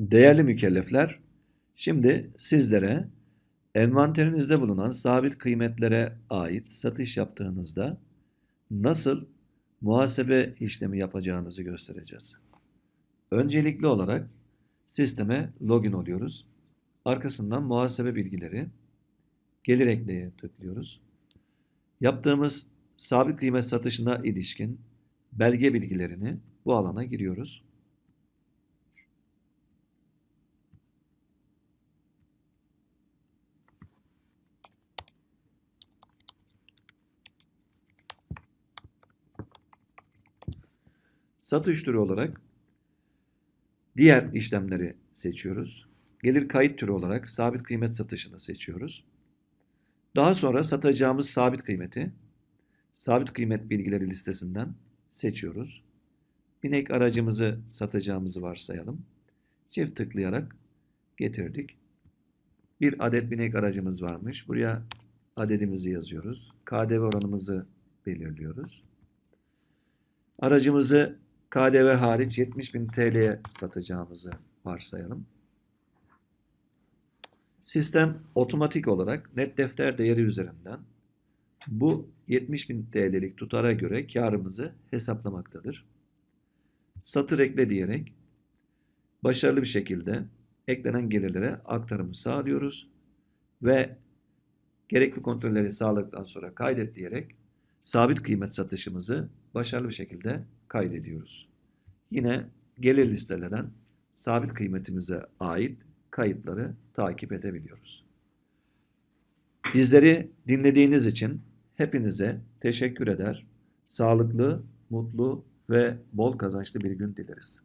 Değerli mükellefler, şimdi sizlere envanterinizde bulunan sabit kıymetlere ait satış yaptığınızda nasıl muhasebe işlemi yapacağınızı göstereceğiz. Öncelikli olarak sisteme login oluyoruz. Arkasından muhasebe bilgileri, gelir ekleye tıklıyoruz. Yaptığımız sabit kıymet satışına ilişkin belge bilgilerini bu alana giriyoruz. Satış türü olarak diğer işlemleri seçiyoruz. Gelir kayıt türü olarak sabit kıymet satışını seçiyoruz. Daha sonra satacağımız sabit kıymeti sabit kıymet bilgileri listesinden seçiyoruz. Binek aracımızı satacağımızı varsayalım. Çift tıklayarak getirdik. Bir adet binek aracımız varmış. Buraya adedimizi yazıyoruz. KDV oranımızı belirliyoruz. Aracımızı KDV hariç 70.000 TL'ye satacağımızı varsayalım. Sistem otomatik olarak net defter değeri üzerinden bu 70.000 TL'lik tutara göre karımızı hesaplamaktadır. Satır ekle diyerek başarılı bir şekilde eklenen gelirlere aktarımı sağlıyoruz ve gerekli kontrolleri sağladıktan sonra kaydet diyerek sabit kıymet satışımızı başarılı bir şekilde kaydediyoruz. Yine gelir listelerinden sabit kıymetimize ait kayıtları takip edebiliyoruz. Bizleri dinlediğiniz için hepinize teşekkür eder. Sağlıklı, mutlu ve bol kazançlı bir gün dileriz.